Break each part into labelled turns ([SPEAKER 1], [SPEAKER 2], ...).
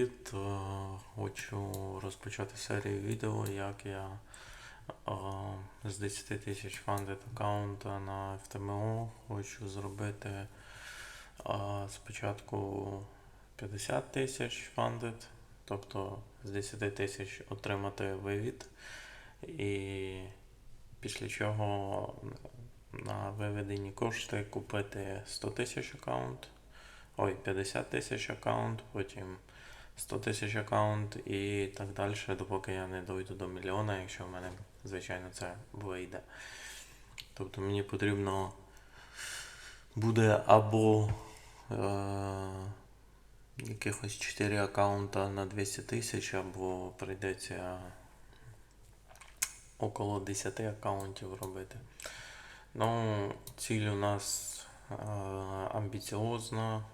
[SPEAKER 1] Привіт! Е, Хочу розпочати серію відео, як я е, з 10 тисяч фандед аккаунта на FTMO хочу зробити е, спочатку 50 тисяч фандед, тобто з 10 тисяч отримати вивід, і після чого на виведені кошти купити 100 тисяч аккаунт, ой, 50 тисяч аккаунт, потім 100 тисяч аккаунт і так далі, допоки я не дойду до мільйона, якщо в мене, звичайно, це вийде. Тобто мені потрібно буде або е, якихось 4 аккаунта на 200 тисяч, або прийдеться около 10 аккаунтів робити. Ну, ціль у нас е, амбіціозна.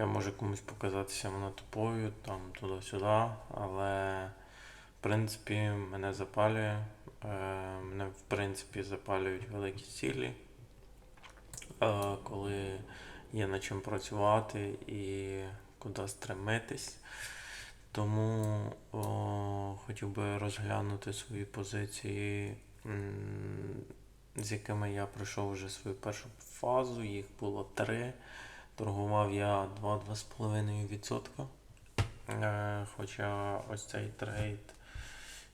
[SPEAKER 1] Я може комусь показатися вона тупою, там туди-сюди, але в принципі мене запалює. Е, мене в принципі запалюють великі цілі, е, коли є над чим працювати і куди стремитись. Тому о, хотів би розглянути свої позиції, з якими я пройшов вже свою першу фазу. Їх було три. Торгував я 2-2,5%. Е, Хоча ось цей трейд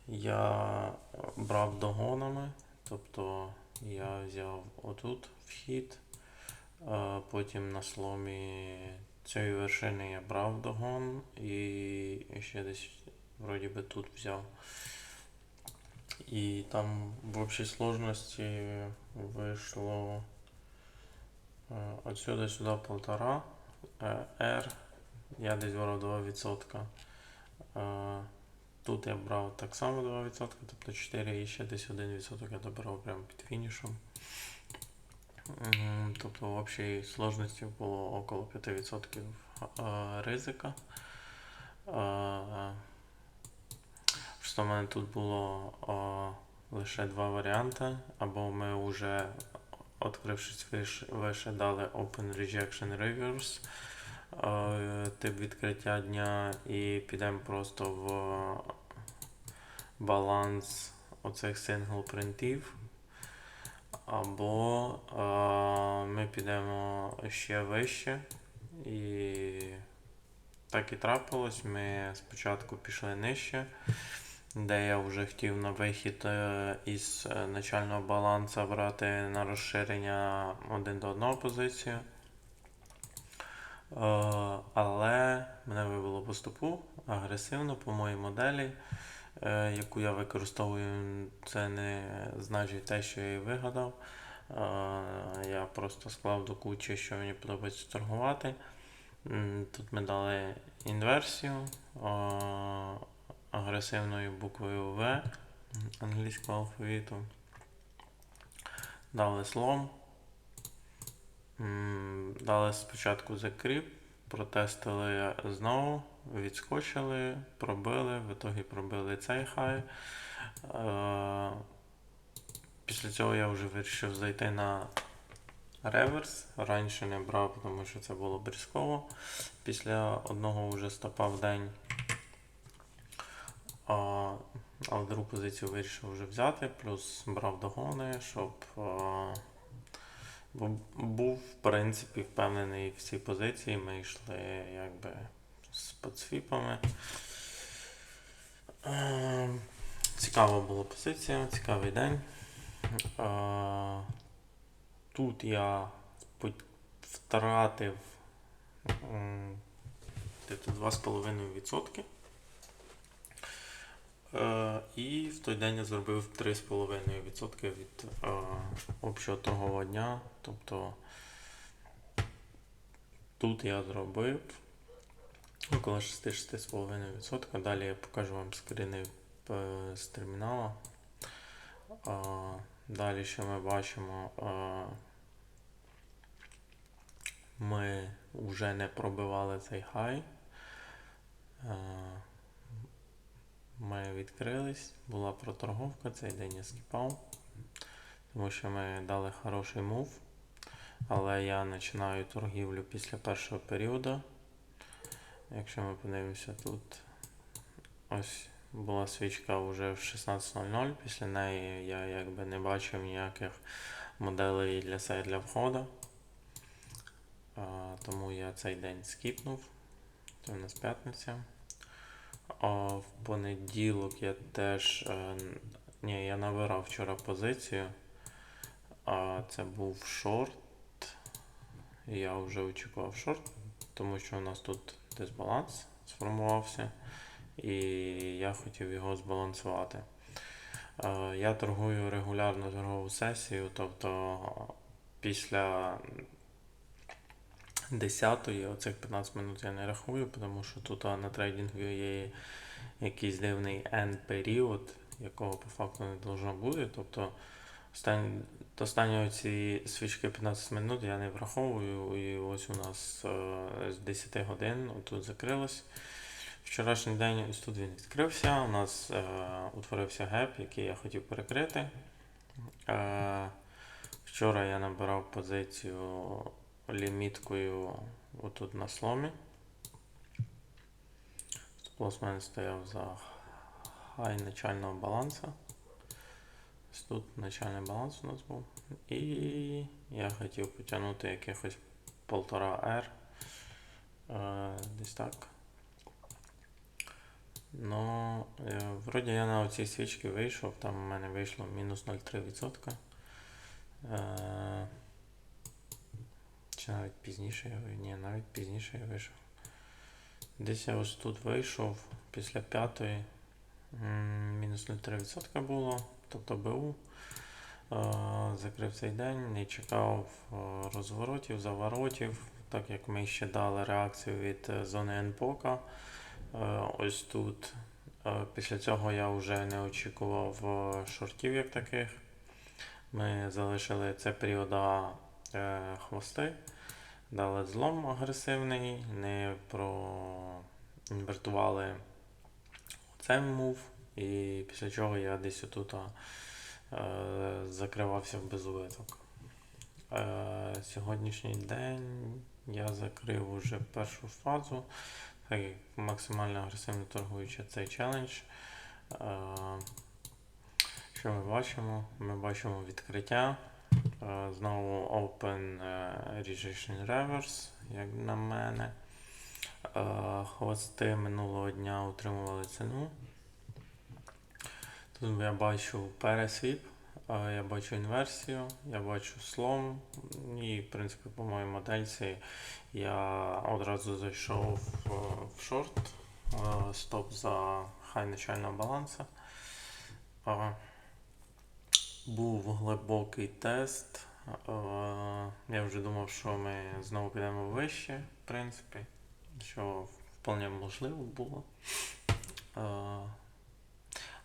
[SPEAKER 1] я брав догонами. Тобто я взяв отут вхід, потім на сломі цієї вершини я брав догон і ще десь вроді би тут взяв. І там в общій сложності вийшло е, отсюда сюди полтора е, R. Я десь брав 2%. Е, Тут я брав так само 2%, тобто 4 і ще десь 1% я добрав прямо під фінішем. Тобто в общій сложності було около 5% е, ризика. Просто в мене тут було лише два варіанти. Або ми вже, відкрившись вище, вище дали Open Rejection Reverse е, тип відкриття дня і підемо просто в баланс оцих сингл принтів. Або е, ми підемо ще вище. І так і трапилось. Ми спочатку пішли нижче, де я вже хотів на вихід е, із е, начального балансу брати на розширення один до одного позицію. Е, Але мене вивело по стопу агресивно по моїй моделі, яку я використовую. Це не значить те, що я її вигадав. Я просто склав до кучі, що мені подобається торгувати. Тут ми дали інверсію агресивною буквою В англійського алфавіту. Дали слом. Дали спочатку закріп, протестили знову, відскочили, пробили, в ітогі пробили цей хай. Е, Після цього я вже вирішив зайти на реверс. Раніше не брав, тому що це було брізково. Після одного вже стопа в день. А, але другу позицію вирішив вже взяти, плюс брав догони, щоб а, був, в принципі, впевнений в цій позиції. Ми йшли якби з подсвіпами. Е, Цікава була позиція, цікавий день. Е, Тут я втратив 2,5%. Е, І в той день я зробив 3,5% від е, общого торгового дня. Тобто тут я зробив около 6-6,5%. Далі я покажу вам скріни е, з термінала. Далі що ми бачимо, ми вже не пробивали цей хай. Ми відкрились, була проторговка, цей день я скіпав, тому що ми дали хороший мув. Але я починаю торгівлю після першого періоду. Якщо ми подивимося тут, ось була свічка вже в 16.00. Після неї я якби не бачив ніяких моделей для себе для входу. Тому я цей день скіпнув. Це у нас п'ятниця. А в понеділок я теж. е, Ні, я набирав вчора позицію. А це був шорт. Я вже очікував шорт, тому що у нас тут дисбаланс сформувався, і я хотів його збалансувати. Е, Я торгую регулярну торгову сесію, тобто після 10-ї оцих 15 минут я не рахую, тому що тут на трейдингу є якийсь дивний end період, якого по факту не должно бути. Тобто до останньої ці свічки 15 минут я не враховую, і ось у нас е, з 10 годин тут закрилось. Вчорашній день ось тут він відкрився. У нас е, утворився геп, який я хотів перекрити. Е, вчора я набирав позицію ліміткою отут на сломі. Стоп-лосс стояв за хай начального балансу. Ось тут начальний баланс у нас був. І я хотів потягнути якихось 1,5 R. Е, десь так. Ну, е, вроді я на оцій свічці вийшов, там у мене вийшло мінус 0,3%. Навіть пізніше я вийшов? Ні, навіть пізніше я вийшов. Десь я ось тут вийшов після п'ятої. Мінус 0,3% було, тобто БУ. Е, Закрив цей день, не чекав е, розворотів, заворотів, так як ми ще дали реакцію від е, зони НПОКа. Ось тут. Після цього я вже не очікував шортів як таких. Ми залишили це періода хвости, дали злом агресивний, не проінвертували цей мув, і після чого я десь отут е, закривався в безубиток. Е, сьогоднішній день я закрив уже першу фазу, так як максимально агресивно торгуючи цей челендж. Е, що ми бачимо? Ми бачимо відкриття. Знову Open е, Rejection Reverse, як на мене. Е, Хвости минулого дня утримували ціну. Тут я бачу пересвіп, я бачу інверсію, я бачу слом. І, в принципі, по моїй модельці я одразу зайшов в шорт, е, стоп за хай начального балансу. Е, Був глибокий тест. Е, Я вже думав, що ми знову підемо вище, в принципі, що вполне можливо було. Е,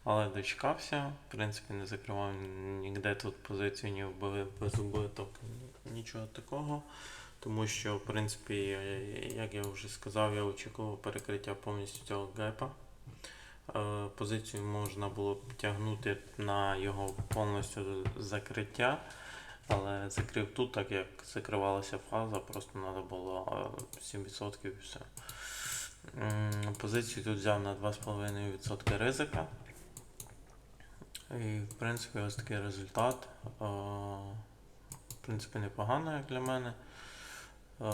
[SPEAKER 1] Але дочекався, в принципі, не закривав ніде тут позицію, ні без убиток, нічого такого. Тому що, в принципі, як я вже сказав, я очікував перекриття повністю цього гепа. Е, Позицію можна було б тягнути на його повністю закриття, але закрив тут, так як закривалася фаза, просто треба було е, 7% і все. Позицію тут взяв на 2,5% ризика. І, в принципі, ось такий результат. Е, В принципі, непогано, як для мене. Е,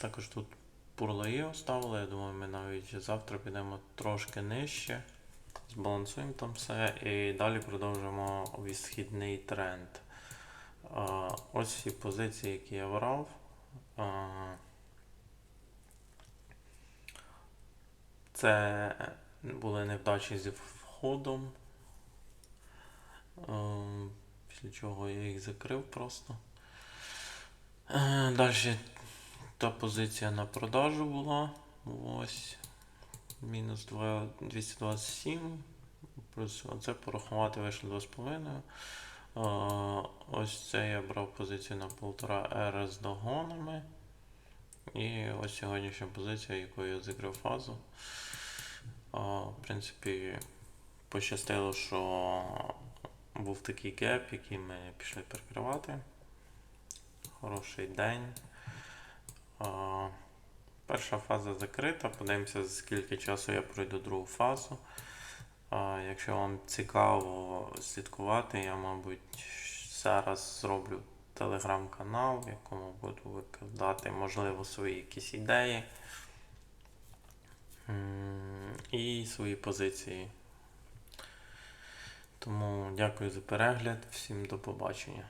[SPEAKER 1] Також тут пурлаї оставили. Я думаю, ми навіть завтра підемо трошки нижче. Збалансуємо там все і далі продовжимо відхідний тренд. Е, Ось всі позиції, які я брав. Е, Це були невдачі зі входом. Е, Після чого я їх закрив просто. Далі та позиція на продажу була. Ось. Мінус 2 227. Плюс оце порахувати вийшло 2,5. Е, Ось це я брав позицію на 1,5 R з догонами. І ось сьогоднішня позиція, якою я закрив фазу. В принципі, пощастило, що був такий геп, який ми пішли перекривати. Хороший день. Перша фаза закрита. Подивимося, за скільки часу я пройду другу фазу. Якщо вам цікаво слідкувати, я, мабуть, зараз зроблю телеграм-канал, в якому буду викладати, можливо, свої якісь ідеї і свої позиції. Тому дякую за перегляд, всім до побачення.